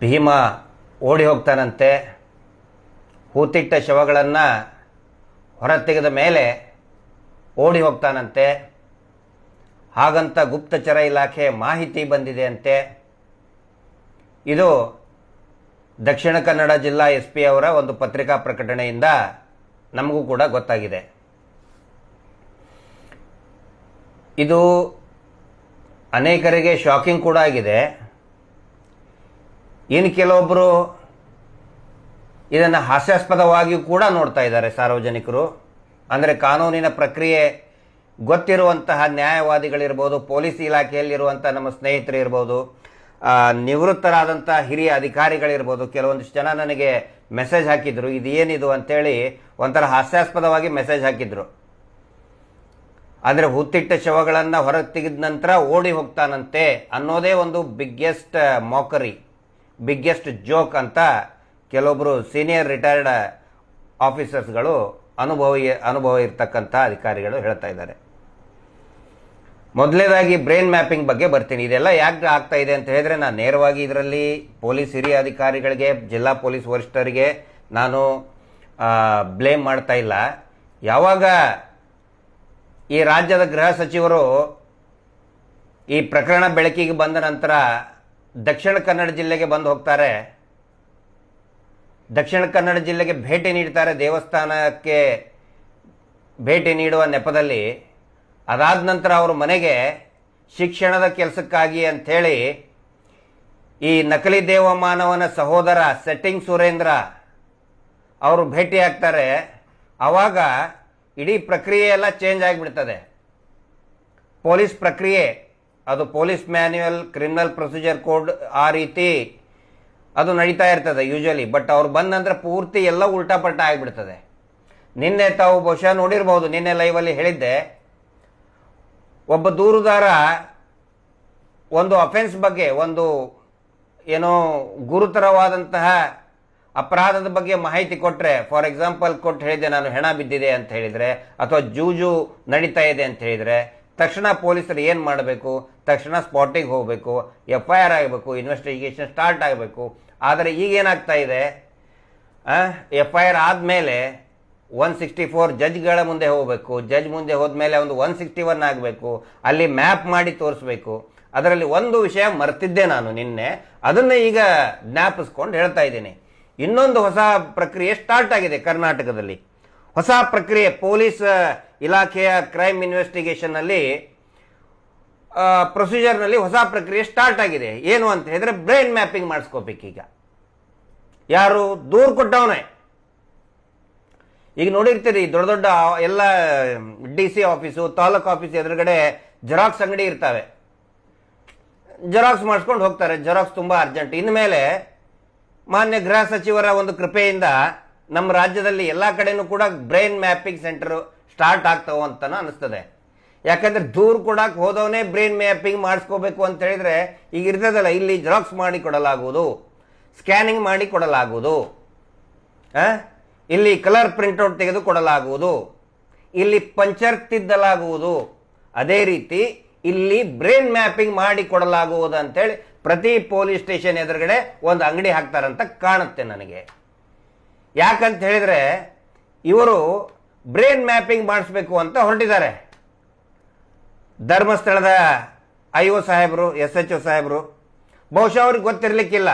ಭೀಮ ಓಡಿ ಹೋಗ್ತಾನಂತೆ. ಹೂತಿಟ್ಟ ಶವಗಳನ್ನು ಹೊರತೆಗೆದ ಮೇಲೆ ಓಡಿ ಹೋಗ್ತಾನಂತೆ. ಹಾಗಂತ ಗುಪ್ತಚರ ಇಲಾಖೆ ಮಾಹಿತಿ ಬಂದಿದೆ ಅಂತೆ. ಇದು ದಕ್ಷಿಣ ಕನ್ನಡ ಜಿಲ್ಲಾ ಎಸ್ ಪಿ ಅವರ ಒಂದು ಪತ್ರಿಕಾ ಪ್ರಕಟಣೆಯಿಂದ ನಮಗೂ ಕೂಡ ಗೊತ್ತಾಗಿದೆ. ಇದು ಅನೇಕರಿಗೆ ಶಾಕಿಂಗ್ ಕೂಡ ಆಗಿದೆ. ಇನ್ನು ಕೆಲವೊಬ್ಬರು ಇದನ್ನು ಹಾಸ್ಯಾಸ್ಪದವಾಗಿಯೂ ಕೂಡ ನೋಡ್ತಾ ಇದ್ದಾರೆ ಸಾರ್ವಜನಿಕರು. ಅಂದರೆ ಕಾನೂನಿನ ಪ್ರಕ್ರಿಯೆ ಗೊತ್ತಿರುವಂತಹ ನ್ಯಾಯವಾದಿಗಳಿರ್ಬೋದು, ಪೊಲೀಸ್ ಇಲಾಖೆಯಲ್ಲಿರುವಂಥ ನಮ್ಮ ಸ್ನೇಹಿತರು ಇರ್ಬೋದು ನಿವೃತ್ತರಾದಂಥ ಹಿರಿಯ ಅಧಿಕಾರಿಗಳಿರ್ಬೋದು, ಕೆಲವೊಂದಿಷ್ಟು ಜನ ನನಗೆ ಮೆಸೇಜ್ ಹಾಕಿದ್ರು, ಇದು ಏನಿದು? ಅಂತೇಳಿ ಒಂಥರ ಹಾಸ್ಯಾಸ್ಪದವಾಗಿ ಮೆಸೇಜ್ ಹಾಕಿದ್ರು. ಅಂದರೆ ಹುತ್ತಿಟ್ಟ ಶವಗಳನ್ನು ಹೊರಗೆ ತೆಗೆದ ನಂತರ ಓಡಿ ಹೋಗ್ತಾನಂತೆ ಅನ್ನೋದೇ ಒಂದು ಬಿಗ್ಗೆಸ್ಟ್ ಮಾಕರಿ ಬಿಗ್ಗೆಸ್ಟ್ ಜೋಕ್ ಅಂತ ಕೆಲವೊಬ್ಬರು ಸೀನಿಯರ್ ರಿಟೈರ್ಡ್ ಆಫೀಸರ್ಸ್ಗಳು ಅನುಭವಿ, ಅನುಭವ ಇರತಕ್ಕಂಥ ಅಧಿಕಾರಿಗಳು ಹೇಳ್ತಾ ಇದ್ದಾರೆ. ಮೊದಲನೇದಾಗಿ ಬ್ರೈನ್ ಮ್ಯಾಪಿಂಗ್ ಬಗ್ಗೆ ಬರ್ತೀನಿ. ಇದೆಲ್ಲ ಯಾಕೆ ಆಗ್ತಾ ಇದೆ ಅಂತ ಹೇಳಿದ್ರೆ ನಾನು ನೇರವಾಗಿ ಇದರಲ್ಲಿ ಪೊಲೀಸ್ ಹಿರಿಯ ಅಧಿಕಾರಿಗಳಿಗೆ, ಜಿಲ್ಲಾ ಪೊಲೀಸ್ ವರಿಷ್ಠರಿಗೆ ನಾನು ಬ್ಲೇಮ್ ಮಾಡ್ತಾ ಇಲ್ಲ. ಯಾವಾಗ ಈ ರಾಜ್ಯದ ಗೃಹ ಸಚಿವರು ಈ ಪ್ರಕರಣ ಬೆಳಕಿಗೆ ಬಂದ ನಂತರ ದಕ್ಷಿಣ ಕನ್ನಡ ಜಿಲ್ಲೆಗೆ ಬಂದು ಹೋಗ್ತಾರೆ. ದಕ್ಷಿಣ ಕನ್ನಡ ಜಿಲ್ಲೆಗೆ ಭೇಟಿ ನೀಡ್ತಾರೆ. ದೇವಸ್ಥಾನಕ್ಕೆ ಭೇಟಿ ನೀಡುವ ನೆಪದಲ್ಲಿ. ಅದಾದ ನಂತರ ಅವರು ಮನೆಗೆ ಶಿಕ್ಷಣದ ಕೆಲಸಕ್ಕಾಗಿ ಅಂಥೇಳಿ ಈ ನಕಲಿ ದೇವಮಾನವನ ಸಹೋದರ ಸೆಟ್ಟಿಂಗ್ ಸುರೇಂದ್ರ ಅವರು ಭೇಟಿ ಆಗ್ತಾರೆ. ಆವಾಗ ಇಡೀ ಪ್ರಕ್ರಿಯೆ ಎಲ್ಲ ಚೇಂಜ್ ಆಗಿಬಿಡ್ತದೆ. ಪೊಲೀಸ್ ಪ್ರಕ್ರಿಯೆ ಅದು police manual, criminal procedure code ಆ ರೀತಿ ಅದು ನಡೀತಾ ಇರ್ತದೆ ಯೂಶಲಿ. ಬಟ್ ಅವ್ರು ಬಂದಂದ್ರೆ ಪೂರ್ತಿ ಎಲ್ಲ ಉಲ್ಟಾ ಪಲ್ಟಾ ಆಗಿಬಿಡ್ತದೆ. ನಿನ್ನೆ ತಾವು ಬಹುಶಃ ನೋಡಿರ್ಬೋದು, ನಿನ್ನೆ ಲೈವಲ್ಲಿ ಹೇಳಿದ್ದೆ. ಒಬ್ಬ ದೂರುದಾರ ಒಂದು ಅಫೆನ್ಸ್ ಬಗ್ಗೆ, ಒಂದು ಏನೋ ಗುರುತರವಾದಂತಹ ಅಪರಾಧದ ಬಗ್ಗೆ ಮಾಹಿತಿ ಕೊಟ್ಟರೆ ಫಾರ್ ಎಕ್ಸಾಂಪಲ್ ಕೊಟ್ಟು ಹೇಳಿದೆ ನಾನು, ಹೆಣ ಬಿದ್ದಿದೆ ಅಂತ ಹೇಳಿದರೆ, ಅಥವಾ ಜೂಜು ನಡೀತಾ ಇದೆ ಅಂತ ಹೇಳಿದರೆ ತಕ್ಷಣ ಪೊಲೀಸರು ಏನು ಮಾಡಬೇಕು? ತಕ್ಷಣ ಸ್ಪಾಟಿಗೆ ಹೋಗಬೇಕು ಎಫ್ ಐ ಆರ್ ಆಗಬೇಕು ಇನ್ವೆಸ್ಟಿಗೇಷನ್ ಸ್ಟಾರ್ಟ್ ಆಗಬೇಕು. ಆದರೆ ಈಗ ಏನಾಗ್ತಾ ಇದೆ? ಎಫ್ ಐ ಆರ್ ಆದಮೇಲೆ ಒನ್ ಸಿಕ್ಸ್ಟಿ ಫೋರ್ ಜಡ್ಜ್ಗಳ ಮುಂದೆ ಹೋಗಬೇಕು. ಜಡ್ಜ್ ಮುಂದೆ ಹೋದ್ಮೇಲೆ ಒಂದು ಒನ್ ಸಿಕ್ಸ್ಟಿ ಒನ್ ಆಗಬೇಕು. ಅಲ್ಲಿ ಮ್ಯಾಪ್ ಮಾಡಿ ತೋರಿಸ್ಬೇಕು. ಅದರಲ್ಲಿ ಒಂದು ವಿಷಯ ಮರ್ತಿದ್ದೆ ನಾನು ನಿನ್ನೆ. ಅದನ್ನು ಈಗ ಜ್ಞಾಪಿಸ್ಕೊಂಡು ಹೇಳ್ತಾ ಇದ್ದೀನಿ. ಇನ್ನೊಂದು ಹೊಸ ಪ್ರಕ್ರಿಯೆ ಸ್ಟಾರ್ಟ್ ಆಗಿದೆ ಕರ್ನಾಟಕದಲ್ಲಿ. ಹೊಸ ಪ್ರಕ್ರಿಯೆ, ಪೊಲೀಸ್ ಇಲಾಖೆಯ ಕ್ರೈಮ್ ಇನ್ವೆಸ್ಟಿಗೇಷನ್ನಲ್ಲಿ ಪ್ರೊಸೀಜರ್ನಲ್ಲಿ ಹೊಸ ಪ್ರಕ್ರಿಯೆ ಸ್ಟಾರ್ಟ್ ಆಗಿದೆ. ಏನು ಅಂತ ಹೇಳಿದ್ರೆ ಬ್ರೈನ್ ಮ್ಯಾಪಿಂಗ್ ಮಾಡಿಸ್ಕೋಬೇಕೀಗ ಯಾರು? ದೂರು ಕೊಟ್ಟವನೇ. ಈಗ ನೋಡಿರ್ತೀರಿ, ದೊಡ್ಡ ದೊಡ್ಡ ಎಲ್ಲ D C office taluk office ಎದುರುಗಡೆ ಜೆರಾಕ್ಸ್ ಅಂಗಡಿ ಇರ್ತವೆ. ಜೆರಾಕ್ಸ್ ಮಾಡಿಸ್ಕೊಂಡು ಹೋಗ್ತಾರೆ. ಜೆರಾಕ್ಸ್ ತುಂಬ ಅರ್ಜೆಂಟ್ ಇನ್ಮೇಲೆ ಮಾನ್ಯ ಗೃಹ ಸಚಿವರ ಒಂದು ಕೃಪೆಯಿಂದ ನಮ್ಮ ರಾಜ್ಯದಲ್ಲಿ ಎಲ್ಲ ಕಡೆನೂ ಕೂಡ ಬ್ರೈನ್ ಮ್ಯಾಪಿಂಗ್ ಸೆಂಟರ್ ಸ್ಟಾರ್ಟ್ ಆಗ್ತಾವ ಅಂತ ಅನಿಸ್ತದೆ. ಯಾಕಂದ್ರೆ ದೂರ ಕೊಡಕ್ಕೆ ಹೋದವನೇ ಬ್ರೈನ್ ಮ್ಯಾಪಿಂಗ್ ಮಾಡಿಸ್ಕೋಬೇಕು ಅಂತ ಹೇಳಿದ್ರೆ ಈಗ ಇರ್ತದಲ್ಲ, ಇಲ್ಲಿ ಜೆರಾಕ್ಸ್ ಮಾಡಿ ಕೊಡಲಾಗುವುದು, ಸ್ಕ್ಯಾನಿಂಗ್ ಮಾಡಿ ಕೊಡಲಾಗುವುದು? ಇಲ್ಲಿ ಕಲರ್ ಪ್ರಿಂಟ್ಔಟ್ ತೆಗೆದು ಕೊಡಲಾಗುವುದು, ಇಲ್ಲಿ ಪಂಚರ್ ತಿದ್ದಲಾಗುವುದು. ಅದೇ ರೀತಿ ಇಲ್ಲಿ ಬ್ರೈನ್ ಮ್ಯಾಪಿಂಗ್ ಮಾಡಿ ಕೊಡಲಾಗುವುದು ಅಂತೇಳಿ ಪ್ರತಿ ಪೊಲೀಸ್ ಸ್ಟೇಷನ್ ಎದುರುಗಡೆ ಒಂದು ಅಂಗಡಿ ಹಾಕ್ತಾರಂತ ಕಾಣುತ್ತೆ ನನಗೆ. ಯಾಕಂತ ಹೇಳಿದ್ರೆ ಇವರು ಬ್ರೈನ್ ಮ್ಯಾಪಿಂಗ್ ಮಾಡಿಸ್ಬೇಕು ಅಂತ ಹೊರಟಿದ್ದಾರೆ. ಧರ್ಮಸ್ಥಳದ ಐ ಒ ಸಾಹೇಬರು ಎಸ್ ಎಚ್ ಒ ಸಾಹೇಬರು, ಬಹುಶಃ ಅವ್ರಿಗೆ ಗೊತ್ತಿರಲಿಕ್ಕಿಲ್ಲ.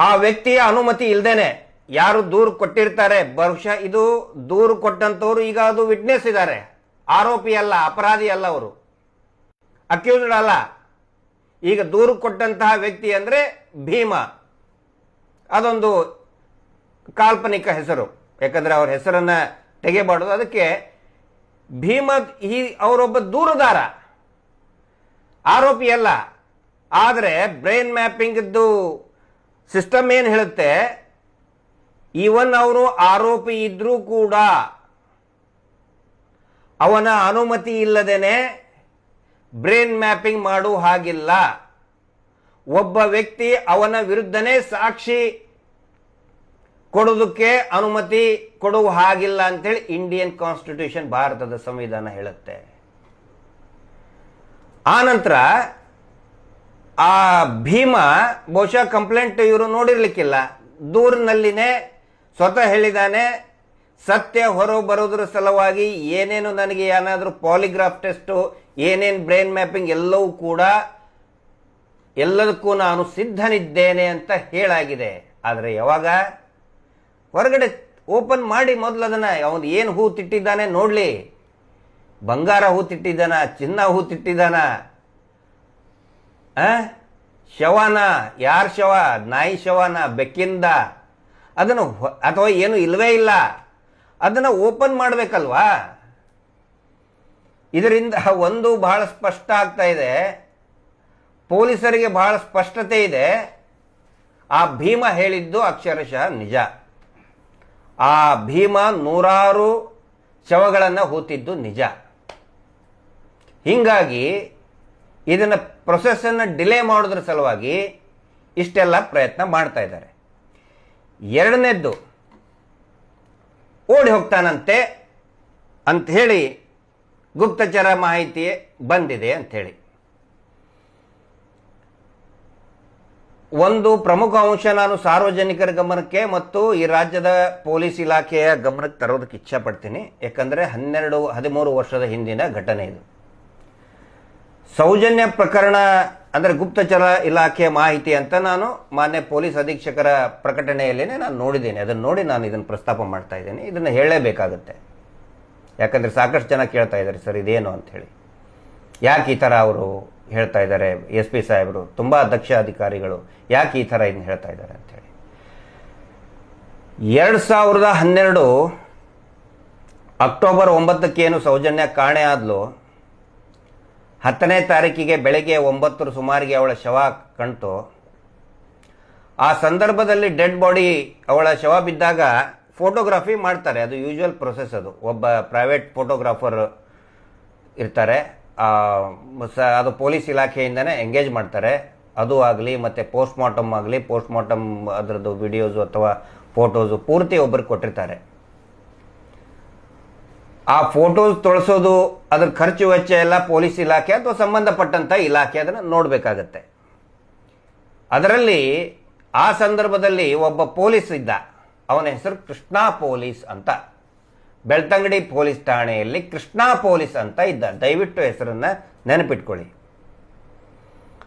ಆ ವ್ಯಕ್ತಿಯ ಅನುಮತಿ ಇಲ್ದೇನೆ ಯಾರು ದೂರು ಕೊಟ್ಟಿರ್ತಾರೆ, ಬಹುಶಃ ಇದು ದೂರು ಕೊಟ್ಟಂತವ್ರು ಈಗ ಅದು ವಿಟ್ನೆಸ್ ಇದ್ದಾರೆ. ಆರೋಪಿ ಅಲ್ಲ, ಅಪರಾಧಿ ಅಲ್ಲ ಅವರು. ಅಕ್ಯೂಸ್ಡ್ ಅಲ್ಲ. ಈಗ ದೂರು ಕೊಟ್ಟಂತಹ ವ್ಯಕ್ತಿ ಅಂದ್ರೆ ಭೀಮ. ಅದೊಂದು ಕಾಲ್ಪನಿಕ ಹೆಸರು. ಯಾಕಂದ್ರೆ ಅವ್ರ ಹೆಸರನ್ನ ತೆಗೆಯಬಾರ್ದು ಅದಕ್ಕೆ ಭೀಮ ಈ ಅವರೊಬ್ಬ ದೂರದಾರ. ಆರೋಪಿ ಅಲ್ಲ. ಆದರೆ ಬ್ರೈನ್ ಮ್ಯಾಪಿಂಗ್ದು ಸಿಸ್ಟಮ್ ಏನು ಹೇಳುತ್ತೆ? ಈವನ್ ಅವರು ಆರೋಪಿ ಇದ್ರೂ ಕೂಡ ಅವನ ಅನುಮತಿ ಇಲ್ಲದೇನೆ ಬ್ರೈನ್ ಮ್ಯಾಪಿಂಗ್ ಮಾಡು ಹಾಗಿಲ್ಲ. ಒಬ್ಬ ವ್ಯಕ್ತಿ ಅವನ ವಿರುದ್ಧನೇ ಸಾಕ್ಷಿ ಕೊಡೋದಕ್ಕೆ ಅನುಮತಿ ಕೊಡುವ ಹಾಗಿಲ್ಲ ಅಂತೇಳಿ ಇಂಡಿಯನ್ ಕಾನ್ಸ್ಟಿಟ್ಯೂಷನ್ ಭಾರತದ ಸಂವಿಧಾನ ಹೇಳುತ್ತೆ. ಆನಂತರ ಆ ಭೀಮ ಬಹುಶಃ ಕಂಪ್ಲೇಂಟ್ ಇವರು ನೋಡಿರ್ಲಿಕ್ಕಿಲ್ಲ. ದೂರಿನಲ್ಲಿನೇ ಸ್ವತಃ ಹೇಳಿದಾನೆ, ಸತ್ಯ ಹೊರ ಬರೋದ್ರ ಸಲುವಾಗಿ ಏನೇನು ನನಗೆ ಏನಾದರೂ ಪಾಲಿಗ್ರಾಫ್ ಟೆಸ್ಟು ಏನೇನು ಬ್ರೈನ್ ಮ್ಯಾಪಿಂಗ್ ಎಲ್ಲವೂ ಕೂಡ ಎಲ್ಲದಕ್ಕೂ ನಾನು ಸಿದ್ಧನಿದ್ದೇನೆ ಅಂತ ಹೇಳಾಗಿದೆ. ಆದರೆ ಯಾವಾಗ? ಹೊರಗಡೆ ಓಪನ್ ಮಾಡಿ ಮೊದಲು ಅದನ್ನ, ಅವನು ಏನು ಹೂ ತಿಟ್ಟಿದ್ದಾನೆ ನೋಡ್ಲಿ. ಬಂಗಾರ ಹೂ ತಿಟ್ಟಿದ್ದಾನ, ಚಿನ್ನ ಹೂ ತಿಟ್ಟಿದ್ದಾನ? ಶವನ, ಯಾರ ಶವ? ನಾಯಿ ಶವನ, ಬೆಕ್ಕಿಂದ. ಅದನ್ನು ಅಥವಾ ಏನು ಇಲ್ಲವೇ ಇಲ್ಲ. ಅದನ್ನ ಓಪನ್ ಮಾಡಬೇಕಲ್ವಾ? ಇದರಿಂದ ಒಂದು ಬಹಳ ಸ್ಪಷ್ಟ ಆಗ್ತಾ ಇದೆ. ಪೊಲೀಸರಿಗೆ ಬಹಳ ಸ್ಪಷ್ಟತೆ ಇದೆ. ಆ ಭೀಮ ಹೇಳಿದ್ದು ಅಕ್ಷರಶಃ ನಿಜ. ಆ ಭೀಮ ನೂರಾರು ಶವಗಳನ್ನು ಹೂತಿದ್ದು ನಿಜ. ಹೀಗಾಗಿ ಇದನ್ನ ಪ್ರೊಸೆಸ್ಸನ್ನು ಡಿಲೇ ಮಾಡೋದ್ರ ಸಲುವಾಗಿ ಇಷ್ಟೆಲ್ಲ ಪ್ರಯತ್ನ ಮಾಡ್ತಾ ಇದ್ದಾರೆ. ಎರಡನೇದ್ದು, ಓಡಿ ಹೋಗ್ತಾನಂತೆ ಅಂತ ಹೇಳಿ ಗುಪ್ತಚರ ಮಾಹಿತಿ ಬಂದಿದೆ ಅಂತ ಹೇಳಿ ಒಂದು ಪ್ರಮುಖ ಅಂಶ ನಾನು ಸಾರ್ವಜನಿಕರ ಗಮನಕ್ಕೆ ಮತ್ತು ಈ ರಾಜ್ಯದ ಪೊಲೀಸ್ ಇಲಾಖೆಯ ಗಮನಕ್ಕೆ ತರೋದಕ್ಕೆ ಇಚ್ಛೆ ಪಡ್ತೀನಿ ಯಾಕಂದ್ರೆ ಹನ್ನೆರಡು, ಹದಿಮೂರು ವರ್ಷದ ಹಿಂದಿನ ಘಟನೆ ಇದು. ಸೌಜನ್ಯ ಪ್ರಕರಣ, ಅಂದ್ರೆ ಗುಪ್ತಚರ ಇಲಾಖೆಯ ಮಾಹಿತಿ ಅಂತ ನಾನು ಮಾನ್ಯ ಪೊಲೀಸ್ ಅಧೀಕ್ಷಕರ ಪ್ರಕಟಣೆಯಲ್ಲೇ ನಾನು ನೋಡಿದ್ದೇನೆ. ಅದನ್ನು ನೋಡಿ ನಾನು ಇದನ್ನು ಪ್ರಸ್ತಾಪ ಮಾಡ್ತಾ ಇದ್ದೇನೆ. ಇದನ್ನು ಹೇಳಲೇಬೇಕಾಗುತ್ತೆ ಯಾಕಂದ್ರೆ ಸಾಕಷ್ಟು ಜನ ಕೇಳ್ತಾ ಇದ್ದಾರೆ, ಸರ್, ಇದೇನು? ಅಂತ ಹೇಳಿ. ಯಾಕೆ ಈ ಥರ ಅವರು ಹೇಳ್ತಾ ಇದ್ದಾರೆ ಎಸ್ ಪಿ ಸಾಹೇಬರು. ತುಂಬ ದಕ್ಷ ಅಧಿಕಾರಿಗಳು. ಯಾಕೆ ಈ ಥರ ಇದನ್ನ ಹೇಳ್ತಾ ಇದ್ದಾರೆ ಅಂತ ಹೇಳಿ. ಎರಡು ಸಾವಿರದ ಹನ್ನೆರಡು ಅಕ್ಟೋಬರ್ ಒಂಬತ್ತಕ್ಕೇನು ಸೌಜನ್ಯ ಕಾಣೆ ಆದ್ಲು, ಹತ್ತನೇ ತಾರೀಕಿಗೆ ಬೆಳಗ್ಗೆ ಒಂಬತ್ತರ ಸುಮಾರಿಗೆ ಅವಳ ಶವ ಕಣ್ತು ಆ ಸಂದರ್ಭದಲ್ಲಿ ಡೆಡ್ ಬಾಡಿ ಅವಳ ಶವ ಬಿದ್ದಾಗ ಫೋಟೋಗ್ರಫಿ ಮಾಡ್ತಾರೆ. ಅದು ಯೂಶುವಲ್ ಪ್ರೊಸೆಸ್ ಅದು. ಒಬ್ಬ ಪ್ರೈವೇಟ್ ಫೋಟೋಗ್ರಾಫರ್ ಇರ್ತಾರೆ. ಅದು ಪೊಲೀಸ್ ಇಲಾಖೆಯಿಂದನೇ ಎಂಗೇಜ್ ಮಾಡ್ತಾರೆ. ಅದು ಆಗಲಿ, ಮತ್ತು ಪೋಸ್ಟ್ ಮಾರ್ಟಮ್ ಆಗಲಿ ಪೋಸ್ಟ್ ಮಾರ್ಟಮ್ ಅದರದ್ದು ವಿಡಿಯೋಸು ಅಥವಾ ಫೋಟೋಸು ಪೂರ್ತಿ ಒಬ್ಬರು ಕೊಟ್ಟಿರ್ತಾರೆ. ಆ ಫೋಟೋಸ್ ತೊಳಸೋದು, ಅದ್ರ ಖರ್ಚು ವೆಚ್ಚ ಎಲ್ಲ ಪೊಲೀಸ್ ಇಲಾಖೆ ಅಥವಾ ಸಂಬಂಧಪಟ್ಟಂತ ಇಲಾಖೆ ಅದನ್ನು ನೋಡಬೇಕಾಗತ್ತೆ. ಅದರಲ್ಲಿ ಆ ಸಂದರ್ಭದಲ್ಲಿ ಒಬ್ಬ ಪೊಲೀಸ್ ಇದ್ದ. ಅವನ ಹೆಸರು ಕೃಷ್ಣಾ ಪೊಲೀಸ್ ಅಂತ. ಬೆಳ್ತಂಗಡಿ ಪೊಲೀಸ್ ಠಾಣೆಯಲ್ಲಿ ಕೃಷ್ಣ ಪೊಲೀಸ್ ಅಂತ ಇದ್ದ. ದಯವಿಟ್ಟು ಹೆಸರನ್ನ ನೆನಪಿಟ್ಕೊಳ್ಳಿ.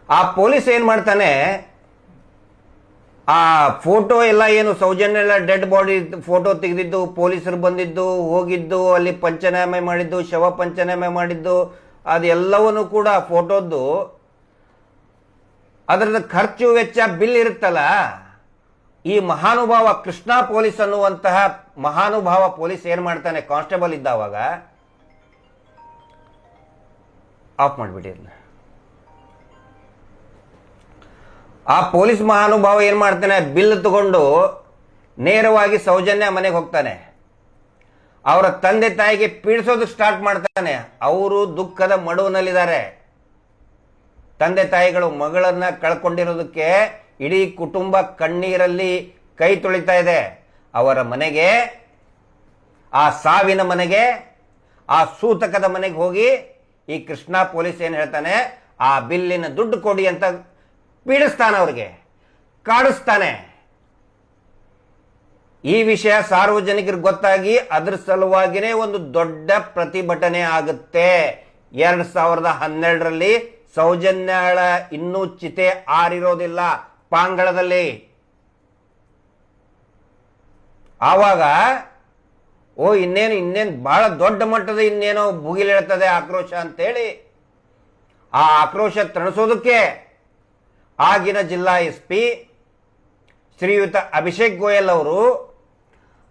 ಆ ಪೊಲೀಸ್ ಏನು ಮಾಡ್ತಾನೆ? ಆ ಫೋಟೋ ಎಲ್ಲ ಏನು ಸೌಜನ್ಯ ಎಲ್ಲ ಡೆಡ್ ಬಾಡಿ ಫೋಟೋ ತೆಗೆದಿದ್ದು, ಪೊಲೀಸರು ಬಂದಿದ್ದು, ಹೋಗಿದ್ದು, ಅಲ್ಲಿ ಪಂಚನಾಮೆ ಮಾಡಿದ್ದು, ಶವ ಪಂಚನಾಮೆ ಮಾಡಿದ್ದು, ಅದೆಲ್ಲವನ್ನು ಕೂಡ ಫೋಟೋದ್ದು. ಅದರದ ಖರ್ಚು ವೆಚ್ಚ, ಬಿಲ್ ಇರುತ್ತಲ್ಲ? ಈ ಮಹಾನುಭಾವ ಕೃಷ್ಣ ಪೊಲೀಸ್ ಅನ್ನುವಂತಹ ಮಹಾನುಭಾವ ಪೊಲೀಸ್ ಏನ್ ಮಾಡ್ತಾನೆ? ಕಾನ್ಸ್ಟೇಬಲ್ ಇದ್ದಾವಾಗ ಆಫ್ ಮಾಡಿಬಿಡಿ ಅದನ್ನ ಆ ಪೊಲೀಸ್ ಮಹಾನುಭಾವ ಏನ್ ಮಾಡ್ತಾನೆ? ಬಿಲ್ ತಗೊಂಡು ನೇರವಾಗಿ ಸೌಜನ್ಯ ಮನೆಗೆ ಹೋಗ್ತಾನೆ. ಅವರ ತಂದೆ ತಾಯಿಗೆ ಪೀಡಿಸೋದಕ್ಕೆ ಸ್ಟಾರ್ಟ್ ಮಾಡ್ತಾನೆ. ಅವರು ದುಃಖದ ಮಡುವಿನಲ್ಲಿದ್ದಾರೆ. ತಂದೆ ತಾಯಿಗಳು ಮಗಳನ್ನ ಕಳ್ಕೊಂಡಿರೋದಕ್ಕೆ ಇಡೀ ಕುಟುಂಬ ಕಣ್ಣೀರಲ್ಲಿ ಕೈ ತೊಳಿತಾ ಇದೆ. ಅವರ ಮನೆಗೆ, ಆ ಸಾವಿನ ಮನೆಗೆ, ಆ ಸೂತಕದ ಮನೆಗೆ ಹೋಗಿ ಈ ಕೃಷ್ಣ ಪೊಲೀಸ್ ಏನು ಹೇಳ್ತಾನೆ, ಆ ಬಿಲ್ಲಿನ ದುಡ್ಡು ಕೊಡಿ ಅಂತ ಪೀಡಿಸ್ತಾನೆ ಅವ್ರಿಗೆ. ಕಾಡಿಸ್ತಾನೆ. ಈ ವಿಷಯ ಸಾರ್ವಜನಿಕರಿಗೆ ಗೊತ್ತಾಗಿ ಅದ್ರ ಸಲುವಾಗಿನೇ ಒಂದು ದೊಡ್ಡ ಪ್ರತಿಭಟನೆ ಆಗುತ್ತೆ. ಎರಡ್ ಸಾವಿರದ ಹನ್ನೆರಡರಲ್ಲಿ ಸೌಜನ್ಯಾಳ ಇನ್ನೂ ಚಿತೆ ಆರಿರೋದಿಲ್ಲ. ಪಾಂಗಳದಲ್ಲಿ. ಆವಾಗ, ಓ, ಇನ್ನೇನು ಇನ್ನೇನು ಬಹಳ ದೊಡ್ಡ ಮಟ್ಟದ ಇನ್ನೇನೋ ಭುಗಿಲೇಳ್ತದೆ ಆಕ್ರೋಶ ಅಂತೇಳಿ, ಆ ಆಕ್ರೋಶ ತಣಿಸೋದಕ್ಕೆ ಆಗಿನ ಜಿಲ್ಲಾ ಎಸ್ ಪಿ ಶ್ರೀಯುತ ಅಭಿಷೇಕ್ ಗೋಯಲ್ ಅವರು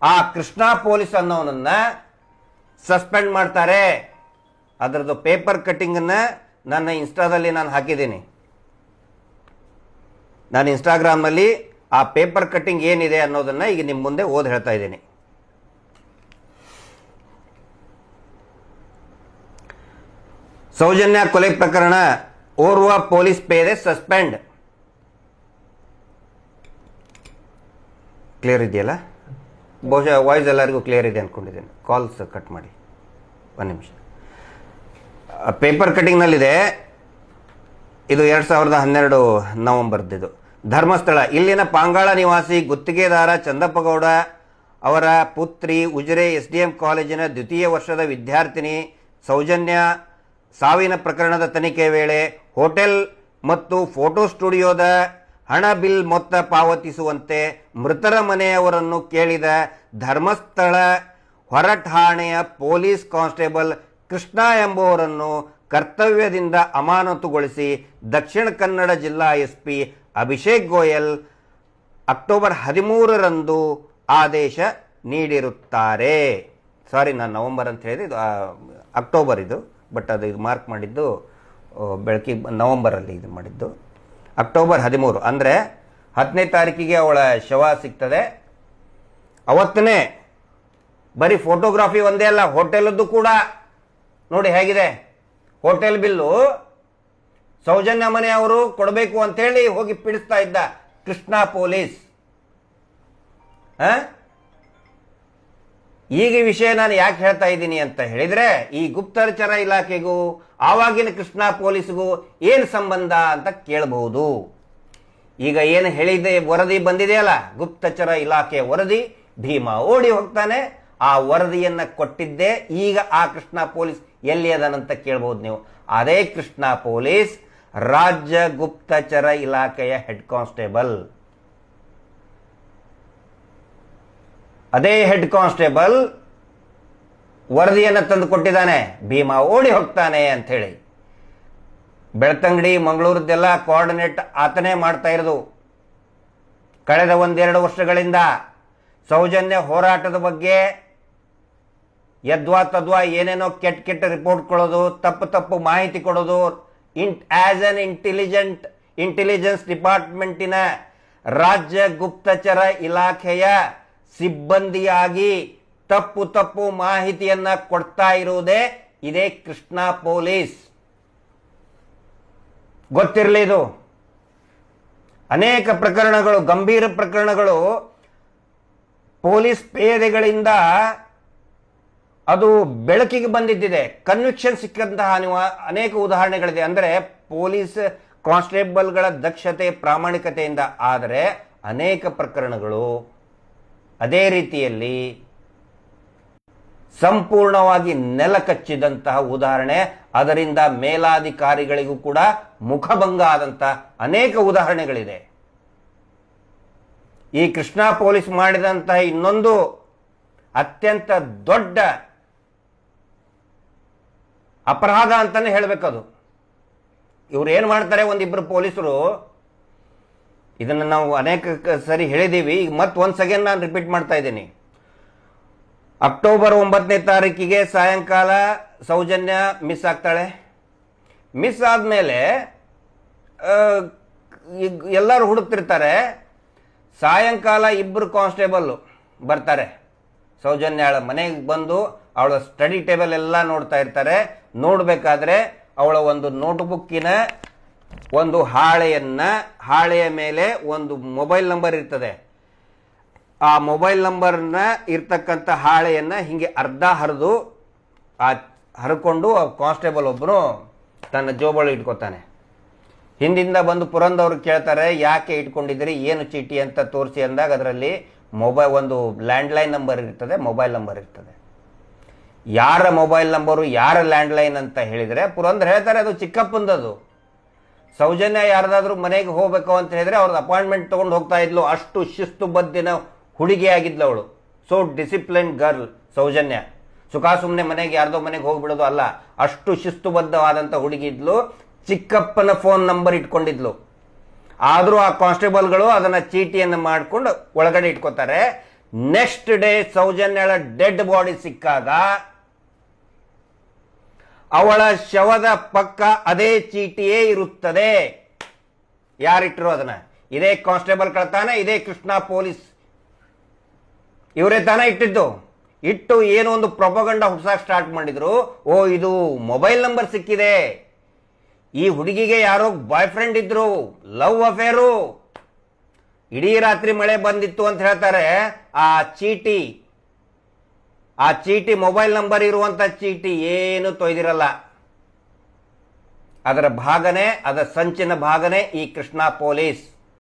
ಆ ಕೃಷ್ಣ ಪೊಲೀಸ್ ಅನ್ನೋನನ್ನ ಸಸ್ಪೆಂಡ್ ಮಾಡ್ತಾರೆ. ಅದರದ್ದು ಪೇಪರ್ ಕಟ್ಟಿಂಗನ್ನು ನನ್ನ ಇನ್ಸ್ಟಾದಲ್ಲಿ ನಾನು ಹಾಕಿದ್ದೀನಿ. ನಾನು ಇನ್ಸ್ಟಾಗ್ರಾಮಲ್ಲಿ ಆ ಪೇಪರ್ ಕಟ್ಟಿಂಗ್ ಏನಿದೆ ಅನ್ನೋದನ್ನು ಈಗ ನಿಮ್ಮ ಮುಂದೆ ಓದಿ ಹೇಳ್ತಾ ಇದ್ದೀನಿ. ಸೌಜನ್ಯ ಕೊಲೆ ಪ್ರಕರಣ, ಓರ್ವ ಪೊಲೀಸ್ ಪೇದೆ ಸಸ್ಪೆಂಡ್. ಕ್ಲಿಯರ್ ಇದೆಯಲ್ಲ? ಬಹುಶಃ ವಾಯ್ಸ್ ಎಲ್ಲರಿಗೂ ಕ್ಲಿಯರ್ ಇದೆ ಅಂದ್ಕೊಂಡಿದ್ದೇನೆ ಕಾಲ್ಸ್ ಕಟ್ ಮಾಡಿ. ಒಂದು ನಿಮಿಷ. ಪೇಪರ್ ಕಟ್ಟಿಂಗ್ನಲ್ಲಿದೆ. ಇದು ಎರಡು ಸಾವಿರದ ಹನ್ನೆರಡು ನವೆಂಬರ್ದಿದು. ಧರ್ಮಸ್ಥಳ. ಇಲ್ಲಿನ ಪಾಂಗಾಳ ನಿವಾಸಿ ಗುತ್ತಿಗೆದಾರ ಚಂದಪ್ಪಗೌಡ ಅವರ ಪುತ್ರಿ ಉಜಿರೆ ಎಸ್ ಡಿ ಎಂ ಕಾಲೇಜಿನ ದ್ವಿತೀಯ ವರ್ಷದ ವಿದ್ಯಾರ್ಥಿನಿ ಸೌಜನ್ಯ ಸಾವಿನ ಪ್ರಕರಣದ ತನಿಖೆ ವೇಳೆ ಹೋಟೆಲ್ ಮತ್ತು ಫೋಟೋ ಸ್ಟುಡಿಯೋದ ಹಣ ಬಿಲ್ ಮೊತ್ತ ಪಾವತಿಸುವಂತೆ ಮೃತರ ಮನೆಯವರನ್ನು ಕೇಳಿದ ಧರ್ಮಸ್ಥಳ ಹೊರಠಾಣೆಯ ಪೊಲೀಸ್ ಕಾನ್ಸ್ಟೇಬಲ್ ಕೃಷ್ಣ ಎಂಬುವರನ್ನು ಕರ್ತವ್ಯದಿಂದ ಅಮಾನತುಗೊಳಿಸಿ ದಕ್ಷಿಣ ಕನ್ನಡ ಜಿಲ್ಲಾ ಎಸ್ಪಿ ಅಭಿಷೇಕ್ ಗೋಯಲ್ ಅಕ್ಟೋಬರ್ ಹದಿಮೂರರಂದು ಆದೇಶ ನೀಡಿರುತ್ತಾರೆ. ಸಾರಿ ನಾನು ನವೆಂಬರ್ ಅಂತ ಹೇಳಿದೆ ಇದು ಅಕ್ಟೋಬರ್ ಇದು, ಬಟ್ ಅದು ಇದು ಮಾರ್ಕ್ ಮಾಡಿದ್ದು ಬೆಳಕಿ ಬೆಳಕಿಗೆ ನವೆಂಬರಲ್ಲಿ ಇದು ಮಾಡಿದ್ದು. ಅಕ್ಟೋಬರ್ ಹದಿಮೂರು, ಅಂದರೆ ಹತ್ತನೇ ತಾರೀಕಿಗೆ ಅವಳ ಶವ ಸಿಗ್ತದೆ. ಅವತ್ತನೇ ಬರೀ ಫೋಟೋಗ್ರಾಫಿ ಒಂದೇ ಅಲ್ಲ ಹೋಟೆಲದ್ದು ಕೂಡ. ನೋಡಿ ಹೇಗಿದೆ ಹೋಟೆಲ್ ಬಿಲ್ಲು ಸೌಜನ್ಯ ಮನೆ ಅವರು ಕೊಡಬೇಕು ಅಂತೇಳಿ ಹೋಗಿ ಪಿಡಿಸ್ತಾ ಇದ್ದ ಕೃಷ್ಣ ಪೊಲೀಸ್? ಈಗ ವಿಷಯ ನಾನು ಯಾಕೆ ಹೇಳ್ತಾ ಇದ್ದೀನಿ ಅಂತ ಹೇಳಿದ್ರೆ, ಈ ಗುಪ್ತಚರ ಇಲಾಖೆಗೂ, ಆವಾಗಿನ ಕೃಷ್ಣ ಪೊಲೀಸ್ಗೂ ಏನು ಸಂಬಂಧ ಅಂತ ಕೇಳಬಹುದು. ಈಗ ಏನು ಹೇಳಿದೆ, ವರದಿ ಬಂದಿದೆಯಲ್ಲ ಗುಪ್ತಚರ ಇಲಾಖೆ ವರದಿ, ಭೀಮ ಓಡಿ ಹೋಗ್ತಾನೆ, ಆ ವರದಿಯನ್ನ ಕೊಟ್ಟಿದ್ದೆ, ಈಗ ಆ ಕೃಷ್ಣ ಪೊಲೀಸ್ ಎಲ್ಲಿ ಅದನಂತ ಕೇಳಬಹುದು ನೀವು. ಅದೇ ಕೃಷ್ಣ ಪೊಲೀಸ್ ರಾಜ್ಯ ಗುಪ್ತಚರ ಇಲಾಖೆಯ ಹೆಡ್ ಕಾನ್ಸ್ಟೇಬಲ್ ಅದೇ ಹೆಡ್ ಕಾನ್ಸ್ಟೇಬಲ್ ವರದಿಯನ್ನು ತಂದು ಕೊಟ್ಟಿದ್ದಾನೆ. ಭೀಮಾ ಓಡಿ ಹೋಗ್ತಾನೆ ಅಂತ ಹೇಳಿ. ಬೆಳ್ತಂಗಡಿ ಮಂಗಳೂರದ್ದೆಲ್ಲ ಕೋಆರ್ಡಿನೇಟ್ ಆತನೇ ಮಾಡ್ತಾ ಇರೋದು. ಕಳೆದ ಒಂದೆರಡು ವರ್ಷಗಳಿಂದ ಸೌಜನ್ಯ ಹೋರಾಟದ ಬಗ್ಗೆ ಯದ್ವಾ ತದ್ವಾ ಏನೇನೋ ಕೆಟ್ಟ ಕೆಟ್ಟ ರಿಪೋರ್ಟ್ ಕೊಡೋದು, ತಪ್ಪು ತಪ್ಪು ಮಾಹಿತಿ ಕೊಡೋದು ಇಂಟ್ ಆಸ್ ಅನ್ ಇಂಟೆಲಿಜೆಂಟ್ ಇಂಟೆಲಿಜೆನ್ಸ್ ಡಿಪಾರ್ಟ್ಮೆಂಟಿನ ರಾಜ್ಯ ಗುಪ್ತಚರ ಇಲಾಖೆಯ ಸಿಬ್ಬಂದಿಯಾಗಿ ತಪ್ಪು ತಪ್ಪು ಮಾಹಿತಿಯನ್ನ ಕೊಡ್ತಾ ಇರುವುದೇ ಇದೇ ಕೃಷ್ಣ ಪೊಲೀಸ್ ಗೊತ್ತಿರಲಿ ಇದು ಅನೇಕ ಪ್ರಕರಣಗಳು ಗಂಭೀರ ಪ್ರಕರಣಗಳು ಪೊಲೀಸ್ ಪೇದೆಗಳಿಂದ ಅದು ಬೆಳಕಿಗೆ ಬಂದಿದ್ದಿದೆ. ಕನ್ವಿಕ್ಷನ್ ಸಿಕ್ಕಂತಹ ಅನೇಕ ಉದಾಹರಣೆಗಳಿದೆ. ಅಂದರೆ ಪೊಲೀಸ್ ಕಾನ್ಸ್ಟೇಬಲ್ಗಳ ದಕ್ಷತೆ, ಪ್ರಾಮಾಣಿಕತೆಯಿಂದ ಆದರೆ ಅನೇಕ ಪ್ರಕರಣಗಳು ಅದೇ ರೀತಿಯಲ್ಲಿ ಸಂಪೂರ್ಣವಾಗಿ ನೆಲ ಕಚ್ಚಿದಂತಹ ಉದಾಹರಣೆ. ಅದರಿಂದ ಮೇಲಾಧಿಕಾರಿಗಳಿಗೂ ಕೂಡ ಮುಖಭಂಗ ಆದಂತಹ ಅನೇಕ ಉದಾಹರಣೆಗಳಿದೆ. ಈ ಕೃಷ್ಣಾ ಪೊಲೀಸ್ ಮಾಡಿದಂತಹ ಇನ್ನೊಂದು ಅತ್ಯಂತ ದೊಡ್ಡ ಅಪರಾಧ ಅಂತಾನೆ ಹೇಳಬೇಕದು. ಇವ್ರು ಏನು ಮಾಡ್ತಾರೆ? ಒಂದಿಬ್ಬರು ಪೊಲೀಸರು. ಇದನ್ನು ನಾವು ಅನೇಕ ಸರಿ ಹೇಳಿದ್ದೀವಿ ಈಗ ಮತ್ತೆ ಒಂದು ಸೆಕೆಂಡ್ ನಾನು ರಿಪೀಟ್ ಮಾಡ್ತಾ ಇದ್ದೀನಿ. ಅಕ್ಟೋಬರ್ ಒಂಬತ್ತನೇ ತಾರೀಕಿಗೆ ಸಾಯಂಕಾಲ ಸೌಜನ್ಯ ಮಿಸ್ ಆಗ್ತಾಳೆ. ಮಿಸ್ ಆದಮೇಲೆ ಎಲ್ಲರೂ ಹುಡುಕ್ತಿರ್ತಾರೆ. ಸಾಯಂಕಾಲ ಇಬ್ಬರು ಕಾನ್ಸ್ಟೇಬಲ್ಲು ಬರ್ತಾರೆ. ಸೌಜನ್ಯಾಳ ಮನೆಗೆ ಬಂದು ಅವಳ ಸ್ಟಡಿ ಟೇಬಲ್ ಎಲ್ಲ ನೋಡ್ತಾ ಇರ್ತಾರೆ. ನೋಡಬೇಕಾದ್ರೆ ಅವಳ ಒಂದು ನೋಟ್ಬುಕ್ಕಿನ ಒಂದು ಹಾಳೆಯನ್ನ, ಹಾಳೆಯ ಮೇಲೆ ಒಂದು ಮೊಬೈಲ್ ನಂಬರ್ ಇರ್ತದೆ. ಆ ಮೊಬೈಲ್ ನಂಬರ್ನ ಇರ್ತಕ್ಕಂಥ ಹಾಳೆಯನ್ನು ಹಿಂಗೆ ಅರ್ಧ ಹರಿದು ಆ ಹರ್ಕೊಂಡು ಆ ಕಾನ್ಸ್ಟೇಬಲ್ ಒಬ್ಬನು ತನ್ನ ಜೋಬಳಿ ಇಟ್ಕೋತಾನೆ. ಹಿಂದಿಂದ ಬಂದು ಪುರಂದವ್ರು ಕೇಳ್ತಾರೆ, ಯಾಕೆ ಇಟ್ಕೊಂಡಿದ್ದೀರಿ? ಏನು ಚೀಟಿ ಅಂತ ತೋರಿಸಿ ಅಂದಾಗ ಅದರಲ್ಲಿ ಮೊಬೈಲ್ ಒಂದು ಲ್ಯಾಂಡ್ಲೈನ್ ನಂಬರ್ ಇರ್ತದೆ, ಮೊಬೈಲ್ ನಂಬರ್ ಇರ್ತದೆ. ಯಾರ ಮೊಬೈಲ್ ನಂಬರು, ಯಾರ ಲ್ಯಾಂಡ್ಲೈನ್ ಅಂತ ಹೇಳಿದರೆ, ಪುರಂದ್ರೆ ಹೇಳ್ತಾರೆ ಅದು ಚಿಕ್ಕಪ್ಪಂದದು ಸೌಜನ್ಯ ಯಾರದಾದ್ರೂ ಮನೆಗೆ ಹೋಗ್ಬೇಕು ಅಂತ ಹೇಳಿದ್ರೆ ಅವ್ರದ್ದು ಅಪಾಯಿಂಟ್ಮೆಂಟ್ ತಗೊಂಡು ಹೋಗ್ತಾ ಇದ್ಲು. ಅಷ್ಟು ಶಿಸ್ತುಬದ್ಧಿನ ಹುಡುಗಿ ಆಗಿದ್ಲು ಅವಳು. So discipline girl Soujanya. ಸುಖ ಸುಮ್ಮನೆ ಮನೆಗೆ, ಯಾರ್ದೋ ಮನೆಗೆ ಹೋಗ್ಬಿಡೋದು ಅಲ್ಲ. ಅಷ್ಟು ಶಿಸ್ತುಬದ್ಧವಾದಂಥ ಹುಡುಗಿ ಇದ್ಲು ಚಿಕ್ಕಪ್ಪನ ಫೋನ್ ನಂಬರ್ ಇಟ್ಕೊಂಡಿದ್ಲು. ಆದರೂ ಆ ಕಾನ್ಸ್ಟೇಬಲ್ಗಳು ಅದನ್ನ ಚೀಟಿಯನ್ನು ಮಾಡಿಕೊಂಡು ಒಳಗಡೆ ಇಟ್ಕೋತಾರೆ. ನೆಕ್ಸ್ಟ್ ಡೇ ಸೌಜನ್ಯಳ ಡೆಡ್ ಬಾಡಿ ಸಿಕ್ಕಾಗ ಅವಳ ಶವದ ಪಕ್ಕ ಅದೇ ಚೀಟಿಯೇ ಇರುತ್ತದೆ. ಯಾರಿಟ್ಟರು ಅದನ್ನ? ಇದೇ ಕಾನ್ಸ್ಟೇಬಲ್ ಕಳ್ತಾನೆ ಇದೇ ಕೃಷ್ಣ ಪೊಲೀಸ್. ಇವರೇ ತಾನೇ ಇಟ್ಟಿದ್ದು. ಇಟ್ಟು ಏನೋ ಒಂದು ಪ್ರೊಪಗಂಡ ಹುಡ್ಸಕ್ ಸ್ಟಾರ್ಟ್ ಮಾಡಿದ್ರು. ಓ, ಇದು ಮೊಬೈಲ್ ನಂಬರ್ ಸಿಕ್ಕಿದೆ. ಈ ಹುಡುಗಿಗೆ ಯಾರೋ ಬಾಯ್ ಫ್ರೆಂಡ್ ಇದ್ರು. Love affair. ಇಡೀ ರಾತ್ರಿ ಮಳೆ ಬಂದಿತ್ತು ಅಂತ ಹೇಳ್ತಾರೆ. ಆ ಚೀಟಿ ಆ ಚೀಟಿ ಮೊಬೈಲ್ ನಂಬರ್ ಇರುವಂತ ಚೀಟಿ ಏನು ತೊಯ್ದಿರಲ್ಲ. ಅದರ ಭಾಗನೇ, ಅದರ ಸಂಚಿನ ಭಾಗನೇ ಈ ಕೃಷ್ಣ ಪೊಲೀಸ್.